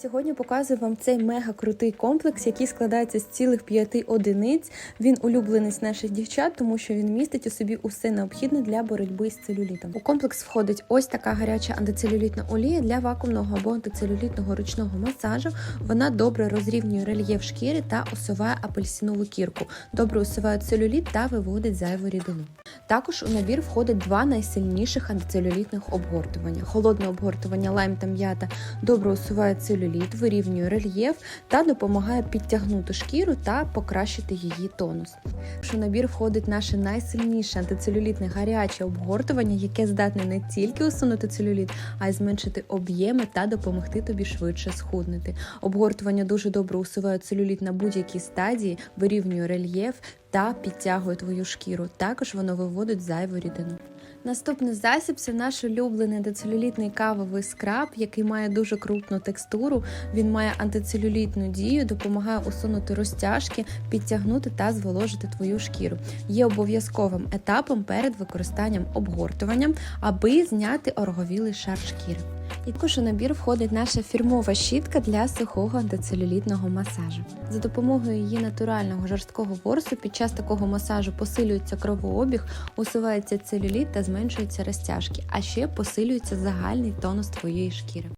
Сьогодні показую вам цей мега крутий комплекс, який складається з цілих п'яти одиниць. Він улюблений з наших дівчат, тому що він містить у собі усе необхідне для боротьби з целюлітом. У комплекс входить ось така гаряча антицелюлітна олія для вакуумного або антицелюлітного ручного масажу. Вона добре розрівнює рельєф шкіри та усуває апельсинову кірку, добре усуває целюліт та виводить зайву рідину. Також у набір входить два найсильніших антицелюлітних обгортування: холодне обгортування лайм та м'ята добре усуває целюліт, вирівнює рельєф та допомагає підтягнути шкіру та покращити її тонус. У набір входить наше найсильніше антицелюлітне гаряче обгортування, яке здатне не тільки усунути целюліт, а й зменшити об'єми та допомогти тобі швидше схуднути. Обгортування дуже добре усуває целюліт на будь-якій стадії, вирівнює рельєф та підтягує твою шкіру. Також воно виводить зайву рідину. Наступний засіб це наш улюблений децелюлітний кавовий скраб, який має дуже крупну текстуру. Він має антицелюлітну дію, допомагає усунути розтяжки, підтягнути та зволожити твою шкіру. Є обов'язковим етапом перед використанням обгортуванням, аби зняти ороговілий шар шкіри. І також у набір входить наша фірмова щітка для сухого антицелюлітного масажу. За допомогою її натурального жорсткого ворсу під час такого масажу посилюється кровообіг, усувається целюліт та зменшуються розтяжки, а ще посилюється загальний тонус твоєї шкіри.